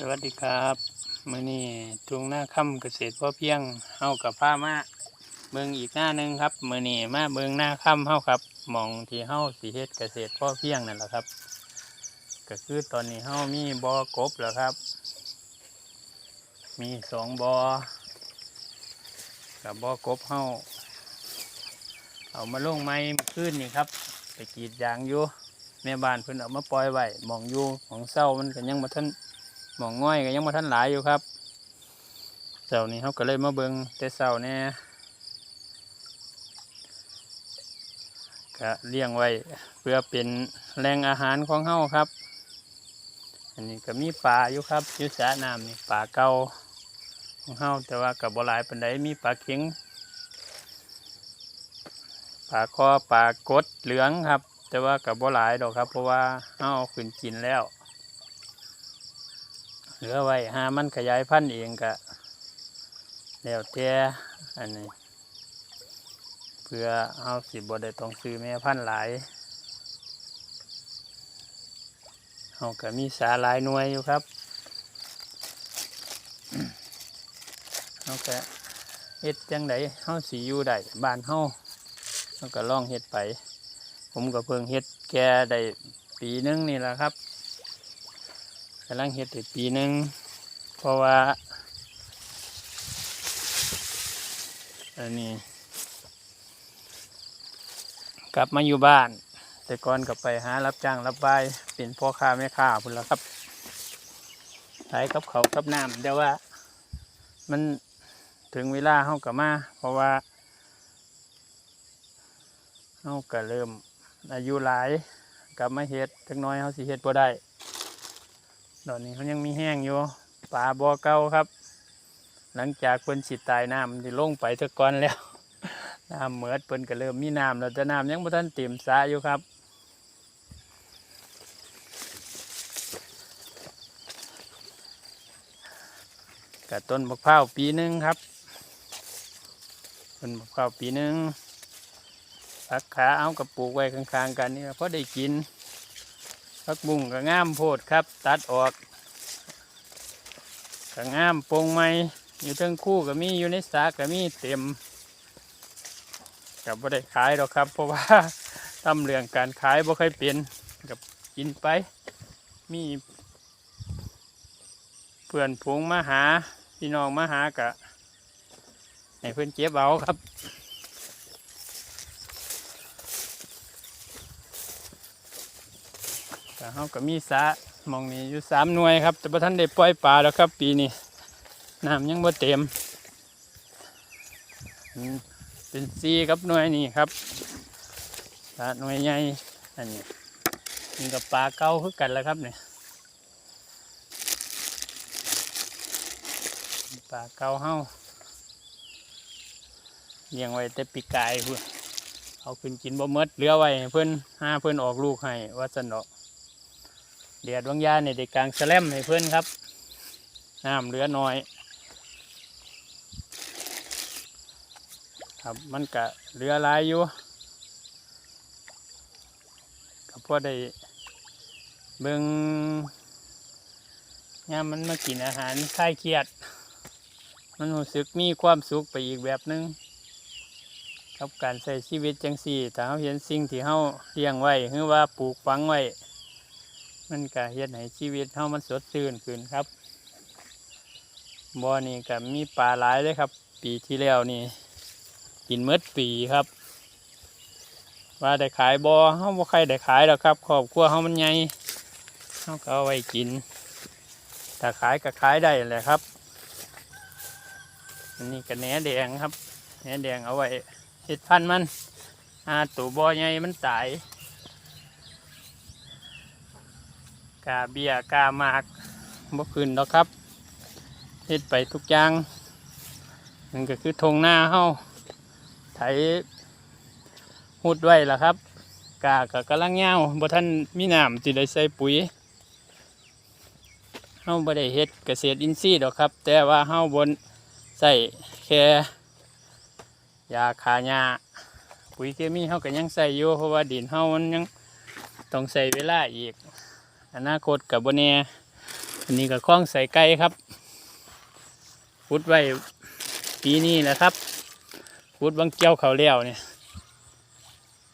สวัสดีครับมื้อนี้ทุ่งหน้าค่ำเกษตรพ่อเพียงเฮากับผ้ามาเบิ่งอีกหน้าหนึงครับมื้อนี้มาเบิ่งหน้าค่ำเฮาครับมองที่เฮาสิเฮ็ดเกษตรพ่อเพียงนั่นแหละครับ ก็คือตอนนี้เฮามีบ่อกบแล้วครับ มีสองบ่อกับบ่อกบเฮาเอามาลงไม้ขึ้นนี่ครับ ไปกรีดยางอยู่แม่บ้านเพิ่นเอามาปล่อยไว้มองอยู่หมองเศร้ามันก็ยังบ่ทัน หมองง่อยก็ยังมาท่านหลายอยู่ครับเจ้านี้เขาก็เลยมาเบิงแต่เสาเนี่ยก็เลี้ยงไว้เพื่อเป็นแหล่งอาหารของเฮาครับ อันนี้ก็มีปลาอยู่ครับยุสระน้ำนี่ปลาเก่าของเฮาแต่ว่ากับบ่หลายปันไดมีปลาเข็งปลาคอปลากดเหลืองครับ แต่ว่ากับบ่หลายดอกครับ เพราะว่าเฮาขึ้นกินแล้ว เหลือไว้หามันขยายพันธุ์เองก็แล้วแต่อันนี้ เพื่อเอาสิบได้ต้องซื้อแม่พันธุ์หลายเอาก็มีสาหลายหน่วยอยู่ครับเอาก็เฮ็ดจังไดเฮาสิอยู่ได้บ้านเฮาเฮาก็ล่องเฮ็ดไป ผมก็เพิ่งเฮ็ดแก่ได้ปีหนึงนี่แหละครับ กำลังเฮ็ดได้ปีหนึ่งเพราะว่า อันนี้ กลับมาอยู่บ้าน แต่ก่อนก็ไปหารับจ้างรับใบเป็นพ่อค้าแม่ค้าพุ่นละครับขายกับเขากับน้ำแต่ว่า มันถึงเวลาเฮากับมา เพราะว่าเฮาก็เริ่มอายุหลายกลับมาเฮ็ดจักน้อยเฮาสิเฮ็ดบ่ได้ ตอนนี้เขายังมีแห้งอยู่ปลาบ่อเก่าครับ หลังจากเพิ่นสิตายน้ำที่ลงไปเทก่อนแล้วน้ำเหมือดเพิ่นก็เริ่มมีน้ำแล้วแต่น้ำยังบ่ทันเต็มสระอยู่ครับกับต้นมะพร้าวปีหนึ่งครับต้นมะพร้าวปีหนึ่งผักขาเอากับปลูกไว้ข้างๆกันนี่ก็พอได้กิน ผักบุ้งก็งามโพดครับ ตัดออกก็งามปงไม้อยู่ทั้งคู่ก็มีอยู่ในสาก็มีเต็มกับบ่ได้ขายหรอกครับ เพราะว่าทำเรื่องการขายบ่เคยเป็นกับกินไป มีเพื่อนผงมาหาพี่น้องมาหากะให้เพื่อนเก็บเอาครับ ก็เขาก็มีสะมองนี้อยู่สามหน่วยครับ แต่พระท่านได้ปล่อยปลาแล้วครับ ปีนี้น้ำยังบ่เต็มเป็นซีกับหน่วยนี้ครับสะหน่วยใหญ่อันนี้นี่กับปลาเก่าคือกันแล้วครับเนี่ยปลาเก่าเฮาเลี้ยงไว้แต่ปีกายเพื่อเอาขึ้นกินบ่หมดเหลือไว้เพื่อนห้าเพื่อนออกลูกให้ว่าสนเนาะ เดียดวังยาเนี่ยได้กลางแสลมให้เพื่อนครับน้ำเหลือน้อย ครับมันกะเหลือหลายอยู่ก็พอได้เบิงยามมันมากินอาหารคลายเครียด มันรู้สึกมีความสุขไปอีกแบบหนึงกับการใช้ชีวิตจังสี่ถ้าเราเห็นสิ่งที่เราเลี้ยงไว้หรือว่าปลูกฝังไว้ มันก็เฮ็ดให้ชีวิตเฮามันสดชื่นขึ้นครับบ่อนี่ก็มีปลาหลายเลยครับ ปีที่แล้วนี่ กินเมดปีครับ ว่าได้ขายบ่อเฮาบ่ใครได้ขายหรอกครับครอบครัวเฮามันใหญ่เฮาก็เอาไว้กินถ้าขายก็ขายได้แหละครับอันนี้ก็แหนแดงครับแหนแดงเอาไว้เฮ็ดพันมันอาตัวบ่อใหญ่มันตาย กาเบียกามากบ่ขึ้นดอกครับเฮ็ดไปทุกอย่างนั่นก็คือทงหน้าเฮาไถหุดไว้ล่ะครับ กาก็กำลังเงาบ่ทันมีน้ำสิได้ใส่ปุ๋ยเฮาบ่ได้เฮ็ดเกษตรอินทรีย์ดอกครับ แต่ว่าเฮาบนใส่แค่ยาคาหญ้าปุ๋ยเคมีเฮาก็ยังใส่อยู่เพราะว่าดินเฮามันยังต้องใส่เวลาอีก อนาคตกับบเน่อันนี้ก็คล้องใส่ไก่ครับพุดไว้ปีนี้แหละครับพุดบางเกี่ยวเขาวแล้ยวเนี่ย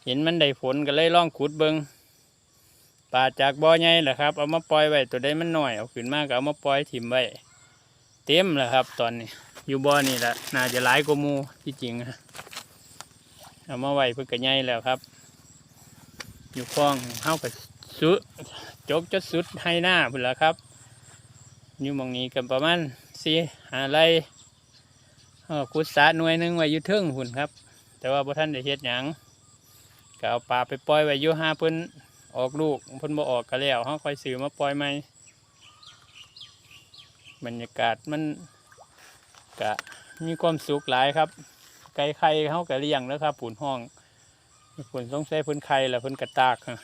เห็นมันได้ผลก็เลยล่องขุดเบิงปลาจากบ่อใหญ่แหละครับ เอามาปล่อยไว้ตัวใดมันหน่อยเอาขึ้นมาก็เอามาปล่อยถิ่มไว้เต็มแล้วครับ ตอนนี้ อยู่บ่อนี่แหละน่าจะหลายกว่ามูที่จริงนะเอามาไว้เพื่อกระใหญ่แล้วครับ อยู่คลองเฮากับ สุดจกจะสุดให้หน้าพุ่นละครับอยู่มองนี้กันประมาณสี่หาไรเอ่อขุดสะหน่วยหนึ่งไว้อยู่เทิงหุ่นครับ แต่ว่าพระท่านได้เฮ็ดหยังก็เอาปลาไปปล่อยไว้อยู่ห้าเพิ่นออกลูกเพิ่นบ่ออกก็แล้วเฮาค่อยซื้อมาปล่อยใหม่บรรยากาศมันก็มีความสุขหลายครับ ไก่ไข่เฮาก็เลี้ยงแล้วครับปุ่นห้องปุ่นสงสัยเพิ่นไข่แล้วเพิ่นกระตากฮะ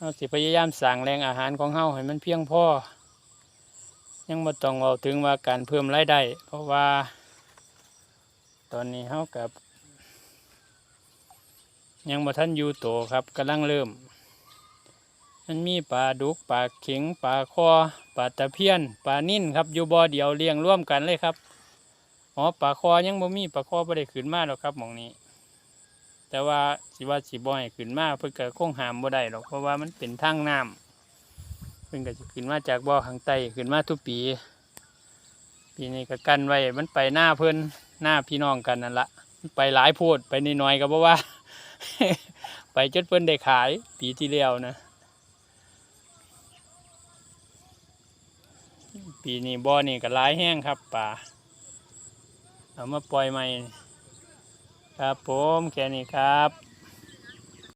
เฮาสิพยายามสั่งแรงอาหารของเฮาให้มันเพียงพอยังบ่ต้องเอาถึงว่าการเพิ่มรายได้เพราะว่า ตอนนี้เฮากับ ยังบ่ทันอยู่โตครับกำลังเริ่ม มันมีปลาดุกปลาเข็งปลาคอปลาตะเพียนปลานิ่นครับอยู่บ่อเดียวเลี้ยงร่วมกันเลยครับอ๋อปลาคอยังบ่มีปลาคอบ่ได้ขึ้นมาหรอกครับมองนี้ แต่ว่าสิว่าสิบ่ให้ขึ้นมาเพิ่นก็คงหามบ่ได้หรอกเพราะว่ามันเป็นทางน้ำเพิ่นก็สิขึ้นมาจากบ่อข้างใต้ขึ้นมาทุกปี ปีนี้ก็กันไว้มันไปหน้าเพิ่นหน้าพี่น้องกันนั่นละไปหลายโพดไปน้อยๆก็บ่ว่า ไปจนเพิ่นได้ขาย ปีที่แล้วนะ ปีนี้บ่อนี่ก็หลายแห้งครับป่าเอามาปล่อยใหม่ ครับผมแค่นี้ครับ